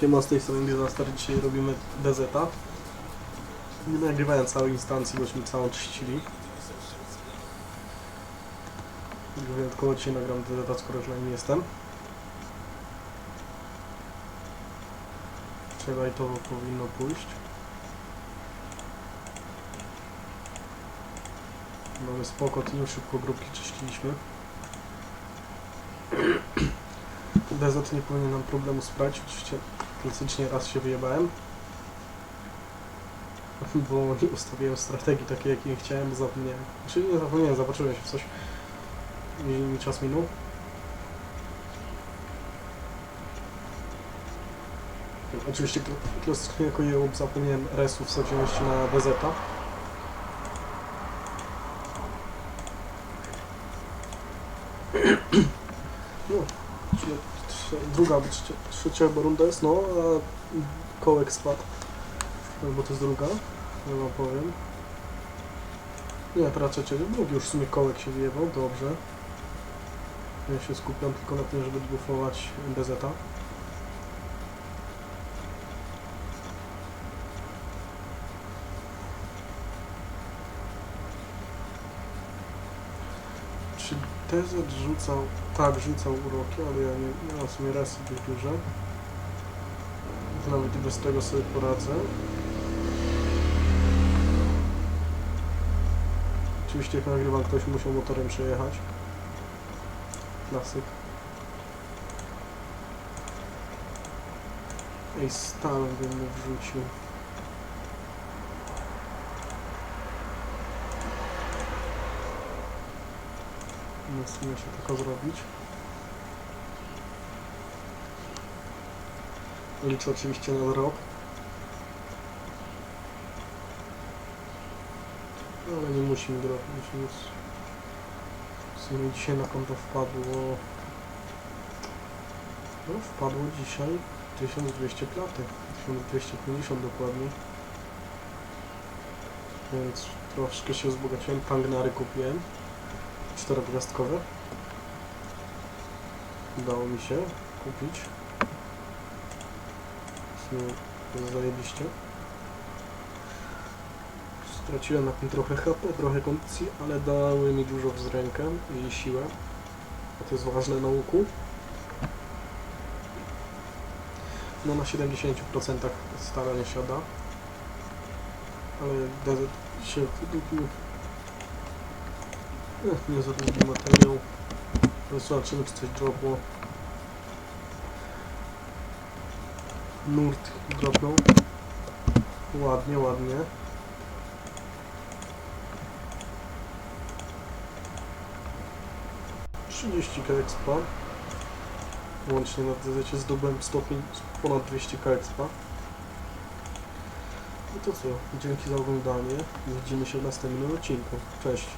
Siema, z tej strony Disaster. Dzisiaj robimy DZ. Nie nagrywałem całej instancji, bośmy całą czyścili. Wyjątkowo dzisiaj nagram DZ, skoro już na nim jestem. Wczoraj to powinno pójść. Mamy spoko team, szybko grupki czyściliśmy. DZ nie powinien nam problemu sprawić, oczywiście klasycznie raz się wyjebałem. Bo nie ustawiłem strategii takiej, jakiej chciałem, bo zapomniałem. Znaczy nie zapomniałem, zobaczyłem się w coś. I mi czas minął. Oczywiście kla- klasycznie jako jełop zapomniałem resu wsadziłem się na trze- trze- druga albo trzecia, chyba runda jest, no, a kołek spadł. No, bo to jest druga, ja wam powiem. Nie, teraz trzecia, drugi już w sumie kołek się wyjebał, dobrze. Ja się skupiam tylko na tym, żeby bufować BZ. DZ rzucał, tak, rzucał uroki, ale ja nie, mam w sumie rasy dość duże. Nawet i bez tego sobie poradzę. Oczywiście jak nagrywam, ktoś musiał motorem przejechać. Klasyk. Ej, stałem bym mu wrzucił. Nie się tylko zrobić. Liczę oczywiście na rok. No, ale nie musi mi dropić. Nic. W sumie dzisiaj na konto wpadło... No, wpadło dzisiaj 1200 klatek. 1250 dokładnie. Więc troszkę się wzbogaciłem. Pangnary kupiłem. Czterogwiazdkowe. Udało mi się kupić. Zajebiście. Straciłem na tym trochę HP, trochę kondycji, ale dały mi dużo w rękę i siłę. A to jest ważne na łuku. No na 70% staranie siada. Ale się. Ech, nie za długi materiał. Zobaczymy czy coś dropło. Nurt dropnął. Ładnie, ładnie. Trzydzieści expa. Łącznie na DZ zdobyłem stopień ponad 200 expa. I to co? Dzięki za oglądanie. Widzimy się w następnym odcinku. Cześć.